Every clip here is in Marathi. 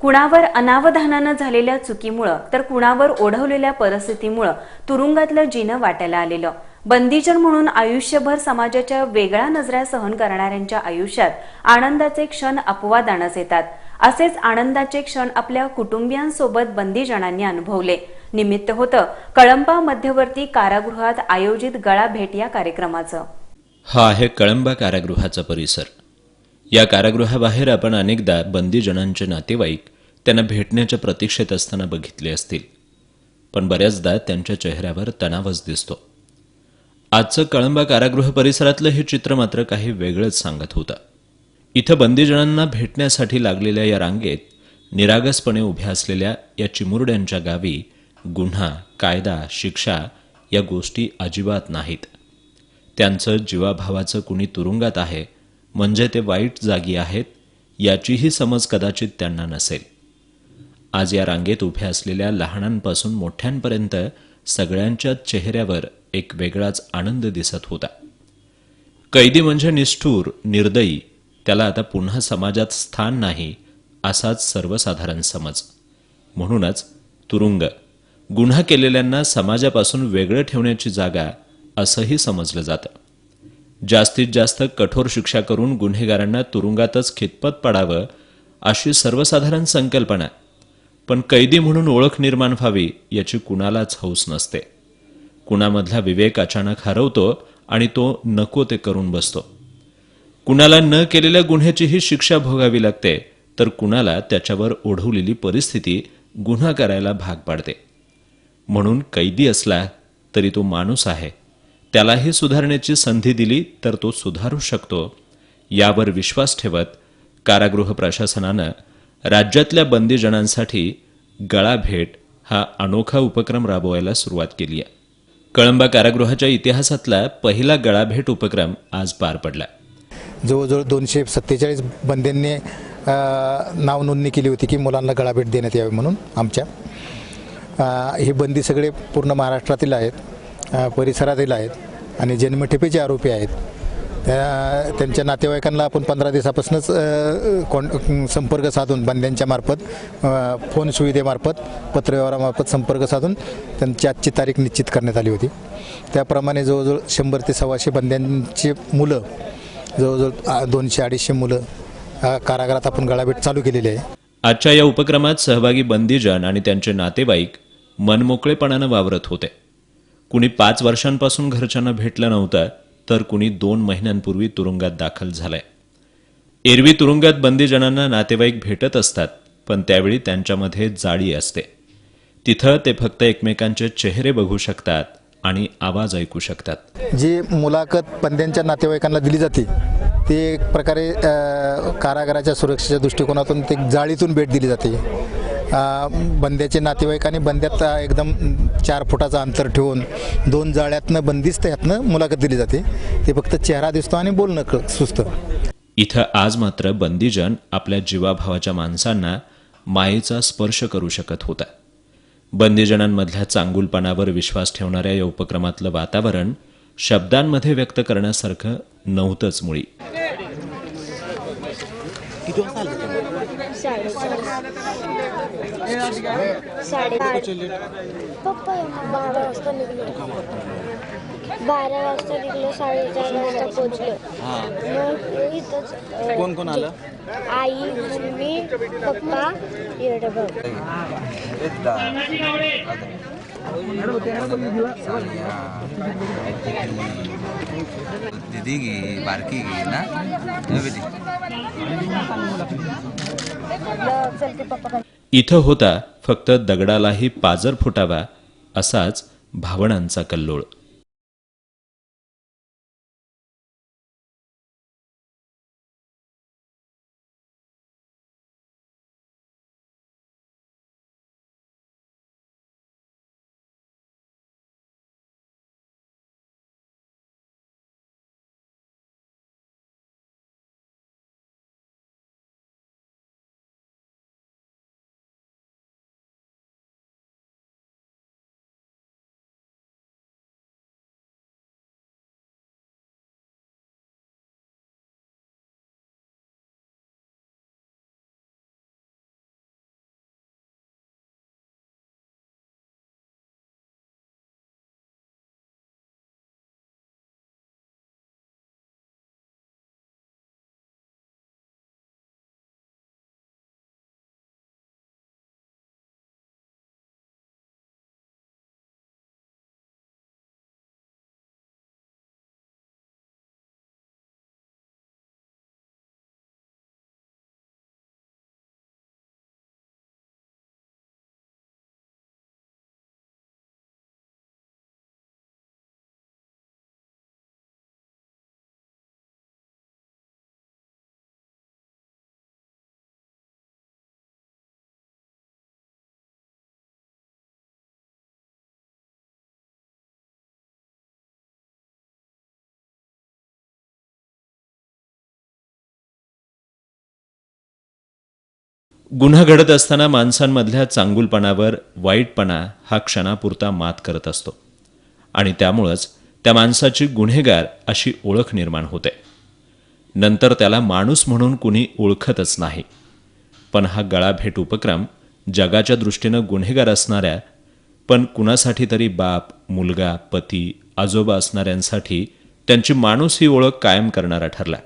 कुणावर अनावधानानं झालेल्या चुकीमुळं तर कुणावर ओढवलेल्या परिस्थितीमुळं तुरुंगातलं जीनं वाटायला आलेलं. बंदीजन म्हणून आयुष्यभर समाजाच्या वेगळ्या नजऱ्या सहन करणाऱ्यांच्या आयुष्यात आनंदाचे क्षण अपवादानच येतात. असेच आनंदाचे क्षण आपल्या कुटुंबियांसोबत बंदीजनांनी अनुभवले. निमित्त होतं कळंबा मध्यवर्ती कारागृहात आयोजित गळा भेट या कार्यक्रमाचं. हा आहे कळंबा कारागृहाचा परिसर. या कारागृहाबाहेर आपण अनेकदा बंदीजनांचे नातेवाईक त्यांना भेटण्याच्या प्रतीक्षेत असताना बघितले असतील. पण बऱ्याचदा त्यांच्या चेहऱ्यावर तणावच दिसतो. आजचं कळंबा कारागृह परिसरातलं हे चित्र मात्र काही वेगळंच सांगत होतं. इथं बंदीजनांना भेटण्यासाठी लागलेल्या या रांगेत निरागसपणे उभ्या असलेल्या या चिमुरड्यांच्या गावी गुन्हा कायदा शिक्षा या गोष्टी अजिबात नाहीत. त्यांचं जीवाभावाचं कुणी तुरुंगात आहे म्हणजे ते वाईट जागी आहेत याचीही समज कदाचित त्यांना नसेल. आज या रांगेत उभ्या असलेल्या लहानांपासून मोठ्यांपर्यंत सगळ्यांच्या चेहऱ्यावर एक वेगळाच आनंद दिसत होता. कैदी म्हणजे निष्ठूर निर्दयी त्याला आता पुन्हा समाजात स्थान नाही असाच सर्वसाधारण समज. म्हणूनच तुरुंग गुन्हा केलेल्यांना समाजापासून वेगळं ठेवण्याची जागा असंही समजलं जातं. जास्तीत जास्त कठोर शिक्षा करून गुन्हेगारांना तुरुंगातच खितपत पडावं अशी सर्वसाधारण संकल्पना पण कैदी म्हणून ओळख निर्माण व्हावी याची कुणालाच हौस नसते. कुणामधला विवेक अचानक हरवतो आणि तो नको ते करून बसतो. कुणाला न केलेल्या गुन्ह्याचीही शिक्षा भोगावी लागते तर कुणाला त्याच्यावर ओढवलेली परिस्थिती गुन्हा करायला भाग पाडते. म्हणून कैदी असला तरी तो माणूस आहे. त्यालाही सुधारण्याची संधी दिली तर तो सुधारू शकतो. यावर विश्वास ठेवत कारागृह प्रशासनानं राज्यातल्या बंदीजनांसाठी गळा भेट हा अनोखा उपक्रम राबवायला सुरुवात केली आहे. कळंबा कारागृहाच्या इतिहासातला पहिला गळा भेट उपक्रम आज पार पडला. जवळजवळ दोनशे सत्तेचाळीस बंद्यांनी नाव नोंदणी केली होती की मुलांना गळाभेट देण्यात यावी म्हणून आमच्या. हे बंदी सगळे पूर्ण महाराष्ट्रातील आहेत. परिसरातील आहेत आणि जन्मठेपेचे आरोपी आहेत. त्या त्यांच्या नातेवाईकांना आपण पंधरा दिवसापासूनच कॉन संपर्क साधून बंद्यांच्या मार्फत फोन सुविधेमार्फत पत्रव्यवहारामार्फत संपर्क साधून त्यांची आजची तारीख निश्चित करण्यात आली होती. त्याप्रमाणे जवळजवळ शंभर ते सव्वाशे बंद्यांची मुलं जवळजवळ दोनशे अडीचशे मुलं कारागृहात आपण गळाभेट चालू केलेली आहे. आजच्या या उपक्रमात सहभागी बंदीजन आणि त्यांचे नातेवाईक मनमोकळेपणानं वावरत होते. कुणी पाच वर्षांपासून घरच्यांना भेटलं नव्हतं तर कुणी दोन महिन्यांपूर्वी तुरुंगात दाखल झालंय. एरवी तुरुंगात बंदीजनांना नातेवाईक भेटत असतात पण त्यावेळी त्यांच्यामध्ये जाळी असते. तिथं ते फक्त एकमेकांचे चेहरे बघू शकतात आणि आवाज ऐकू शकतात. जी मुलाखत बंद्यांच्या नातेवाईकांना दिली जाते ती एक प्रकारे कारागाराच्या सुरक्षेच्या दृष्टिकोनातून ते जाळीतून भेट दिली जाते. बंद्याचे नातेवाईक आणि बंद्यात एकदम चार फुटाचं अंतर ठेवून दोन जाळ्यातनं बंदिस्त ह्यातनं मुलाखत दिली जाते. ते फक्त चेहरा दिसतो आणि बोलणं क सुचतं. इथं आज मात्र बंदीजन आपल्या जीवाभावाच्या माणसांना मायेचा स्पर्श करू शकत होता. बंदीजनांमधल्या चांगुलपणावर विश्वास ठेवणाऱ्या या उपक्रमातलं वातावरण शब्दांमध्ये व्यक्त करण्यासारखं नव्हतंच मुळी. साडे पप्पा बारा वाजता निघलो. बारा वाजता निघलो साडेचार वाजता पोचलो मग इथंच अं, कोण कोण आलं? आई मम्मी पप्पा भाऊ. दीदी घे बारकी घे ना बेटी। इथं होता फक्त दगडालाही पाजर फुटावा असाच भावनांचा कल्लोळ. गुन्हा घडत असताना माणसांमधल्या चांगुलपणावर वाईटपणा हा क्षणापुरता मात करत असतो. आणि त्यामुळंच त्या माणसाची गुन्हेगार अशी ओळख निर्माण होते. नंतर त्याला माणूस म्हणून कुणी ओळखतच नाही. पण हा गळाभेट उपक्रम जगाच्या दृष्टीनं गुन्हेगार असणाऱ्या पण कुणासाठी तरी बाप मुलगा पती आजोबा असणाऱ्यांसाठी त्यांची माणूस ही ओळख कायम करणारा ठरला.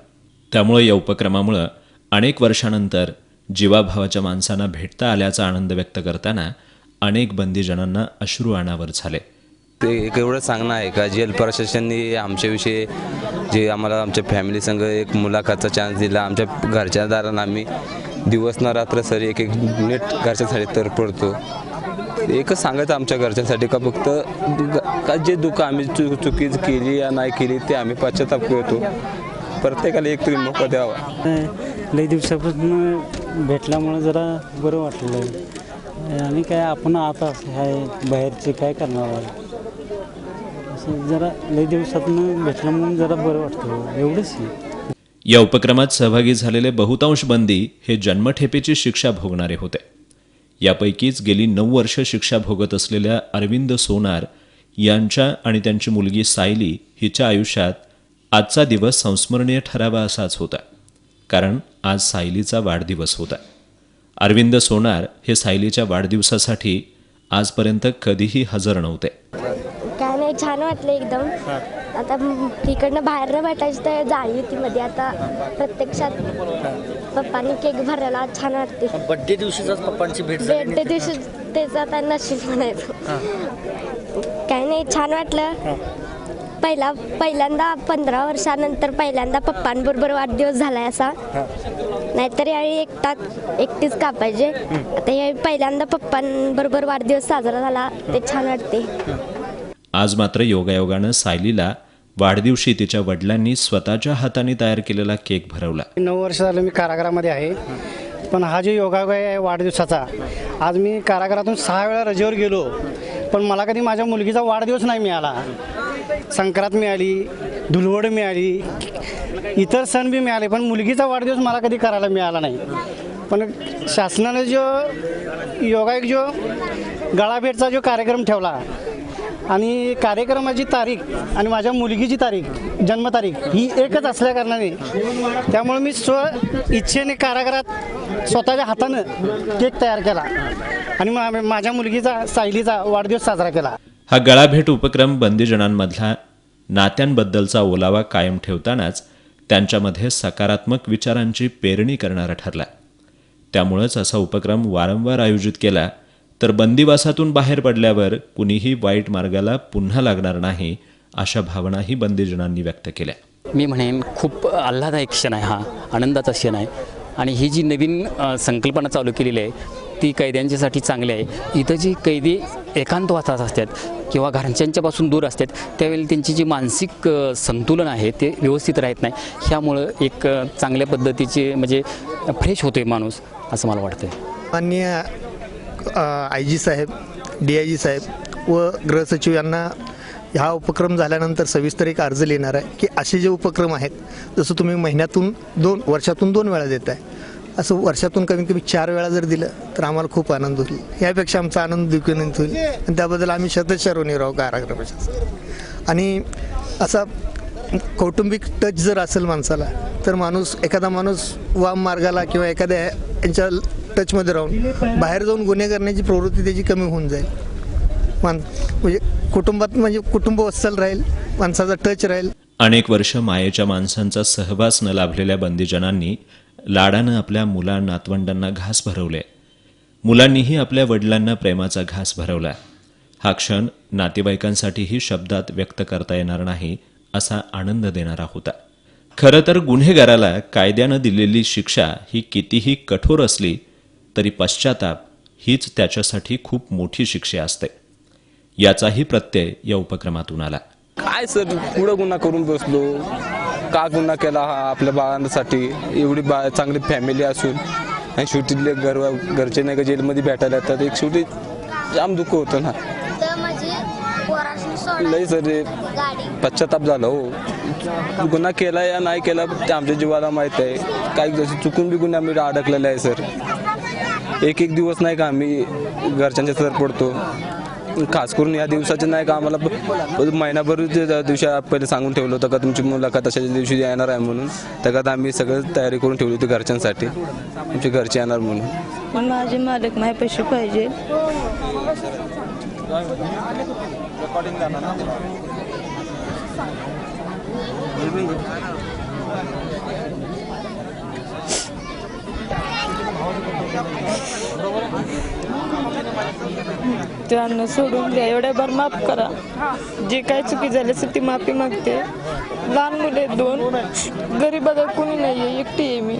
त्यामुळे या उपक्रमामुळं अनेक वर्षानंतर जीवाभावाच्या माणसांना भेटता आल्याचा आनंद व्यक्त करताना अनेक बंदीजनांना अश्रू अनावर झाले. ते एक एवढं सांगणं आहे का? जेल प्रशासनाने आमच्याविषयी जे आम्हाला आमच्या फॅमिली संग एक मुलाखतचा चान्स दिला. आमच्या घरच्या दारांना आम्ही दिवस न रात्र सर एक एक मिनिट घरच्यासाठी तर पडतो. एकच सांगायचं आमच्या घरच्यांसाठी का? फक्त का जे दुःख आम्ही चु चुकी केली या नाही केली ते आम्ही पश्चाताप करतो. प्रत्येकाला एक तरी मोका द्यावा. लई दिवसापासून भेटल्यामुळे जरा बरं वाटलं. आणि काय आपण आता काय बाहेरचे काय करणार आहे? असं जरा लई दिवसातून भेटल्यामुळे जरा बरं वाटतं. एवढंच या उपक्रमात सहभागी झालेले बहुतांश बंदी हे जन्मठेपेची शिक्षा भोगणारे होते. यापैकीच गेली नऊ वर्ष शिक्षा भोगत असलेल्या अरविंद सोनार यांच्या आणि त्यांची मुलगी सायली हिच्या आयुष्यात आजचा दिवस संस्मरणीय ठरावा असाच होता. कारण आज सायलीचा वाढदिवस होता. अरविंद सोनार हे सायलीच्या वाढदिवसासाठी आजपर्यंत कधीही हजर नव्हते. काय नाही छान वाटलं एकदम. आता इकडनं बाहेर न भेटायची तर जाळी होती मध्ये. आता प्रत्यक्षात पप्पांनी केक भरलेला छान वाटते. बड्डे दिवशीचाच पप्पांची भेट झाली बर्थडे दिवशी त्याचा आता नशीब म्हणायचं. काय नाही छान वाटलं. पहिला पहिल्यांदा पंधरा वर्षानंतर पहिल्यांदा पप्पांबरोबर वाढदिवस झालाय असा. नाहीतर यावेळी एकटा एकटीच कापायचे. आता यावेळी पहिल्यांदा पप्पांबरोबर वाढदिवस साजरा झाला. ते छान वाटते. आज मात्र योगायोगानं सायलीला वाढदिवशी तिच्या वडिलांनी स्वतःच्या हाताने तयार केलेला केक भरवला. नऊ वर्ष झालं मी कारागृहामध्ये आहे. पण हा जो योगायोग आहे वाढदिवसाचा आज मी कारागृहातून सहा वेळा रजेवर गेलो. पण मला कधी माझ्या मुलगीचा वाढदिवस नाही मिळाला. संक्रांत मिळाली धुलवड मिळाली इतर सण बी मिळाले पण मुलगीचा वाढदिवस मला कधी करायला मिळाला नाही. पण शासनाने जो योगायोग जो गळाभेटचा जो कार्यक्रम ठेवला आणि कार्यक्रमाची तारीख आणि माझ्या मुलगीची तारीख जन्मतारीख ही एकच असल्याकारणाने त्यामुळे मी स्व इच्छेने कारागृहात स्वतःच्या हातानं केक तयार केला आणि मा- माझ्या मुलगीचा सायलीचा वाढदिवस साजरा केला. हा गळाभेट उपक्रम बंदीजनांमधला नात्यांबद्दलचा ओलावा कायम ठेवतानाच त्यांच्यामध्ये सकारात्मक विचारांची पेरणी करणारा ठरला. त्यामुळंच असा उपक्रम वारंवार आयोजित केला तर बंदिवासातून बाहेर पडल्यावर कुणीही वाईट मार्गाला पुन्हा लागणार नाही अशा भावनाही बंदीजनांनी व्यक्त केल्या. मी म्हणेन खूप आल्हादायक क्षण आहे हा आनंदाचा क्षण आहे. आणि ही जी नवीन संकल्पना चालू केलेली आहे ती कैद्यांच्यासाठी चांगली आहे. इथं जी कैदी एकांतवासात असतात किंवा घरच्यांच्यापासून दूर असतात त्यावेळी त्यांची जी मानसिक संतुलन आहे ते व्यवस्थित राहत नाही. ह्यामुळं एक चांगल्या पद्धतीचे म्हणजे फ्रेश होतोय माणूस असं मला वाटतं माननीय आय जी साहेब डी आय जी साहेब व गृहसचिव यांना हा उपक्रम झाल्यानंतर सविस्तर एक अर्ज लिहिणार आहे की असे जे उपक्रम आहेत जसं तुम्ही महिन्यातून दोन वर्षातून दोन वेळा देत आहे असं वर्षातून कमीत कमी चार वेळा जर दिलं तर आम्हाला खूप आनंद होईल. यापेक्षा आमचा आनंद द्विगुणित होईल. आणि त्याबद्दल आम्ही शतशः राहू कारागृह आणि असा कौटुंबिक टच जर असेल माणसाला तर माणूस एखादा माणूस वाम मार्गाला किंवा एखाद्या यांच्या टचमध्ये राहून बाहेर जाऊन गुन्हे करण्याची प्रवृत्ती त्याची कमी होऊन जाईल. मान म्हणजे कुटुंबात म्हणजे कुटुंब वत्सल राहील माणसाचा टच राहील. अनेक वर्ष मायेच्या माणसांचा सहवास न लाभलेल्या बंदीजनांनी लाडानं आपल्या मुला नातवंडांना घास भरवले. मुलांनीही आपल्या वडिलांना प्रेमाचा घास भरवला. हा क्षण नातेवाईकांसाठीही शब्दात व्यक्त करता येणार नाही असा आनंद देणारा होता. खरं तर गुन्हेगाराला कायद्यानं दिलेली शिक्षा ही कितीही कठोर असली तरी पश्चाताप हीच त्याच्यासाठी खूप मोठी शिक्षा असते. याचाही प्रत्यय या उपक्रमातून आला. काय सर पुढं गुन्हा करून बसलो? का गुन्हा केला हा आपल्या बाळांसाठी? एवढी बा चांगली फॅमिली असून आणि शेवटी ले- घर घरचे नाही का जेलमध्ये भेटायला येतात एक शेवटी जाम दुःख होतं ना. लई सर पश्चाताप झाला हो. गुन्हा केला या नाही केला ते आमच्या जीवाला माहीत आहे. काही जसं चुकून बी गुन्हा आम्ही अडकलेला आहे सर. एक एक दिवस नाही का आम्ही घरच्यांच्या सर पडतो. खास करून या दिवसाचे नाही का आम्हाला महिनाभर दिवशी पहिले सांगून ठेवलं होतं का तुमची मुलाखत अशाच्या दिवशी येणार आहे म्हणून त्याच्यात आम्ही सगळं तयारी करून ठेवली होती घरच्यांसाठी. आमचे घरचे येणार म्हणून. पण माझे मालक माझे पैसे त्यांना सोडून द्या. एवढ्या भर माफ करा. जे काय चुकी झाली असेल ती माफी मागते. लहान मुले दोन. घरी बघा कोणी नाहीये. एकटी आहे मी.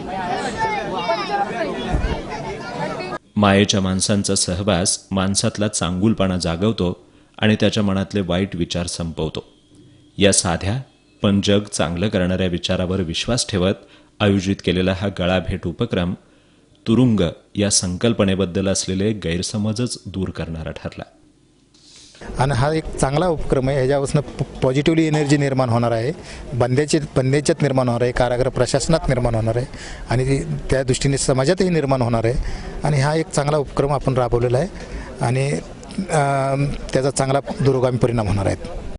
मायेच्या माणसांचा सहवास माणसातला चांगुलपणा जागवतो आणि त्याच्या मनातले वाईट विचार संपवतो. या साध्या पण जग चांगलं करणाऱ्या विचारावर विश्वास ठेवत आयोजित केलेला हा गळाभेट उपक्रम तुरुंग या संकल्पनेबद्दल असलेले गैरसमजच दूर करणारा ठरला. आणि हा एक चांगला उपक्रम आहे. ह्याच्यापासून पॉझिटिव्हली एनर्जी निर्माण होणार आहे. बंद्याचे बंदेच्यात निर्माण होणार आहे. कारागृह प्रशासनात निर्माण होणार आहे. आणि ती- त्या दृष्टीने समाजातही निर्माण होणार आहे. आणि हा एक चांगला उपक्रम आपण राबवलेला आहे. आणि त्याचा चांगला दुरोगामी परिणाम होणार आहेत.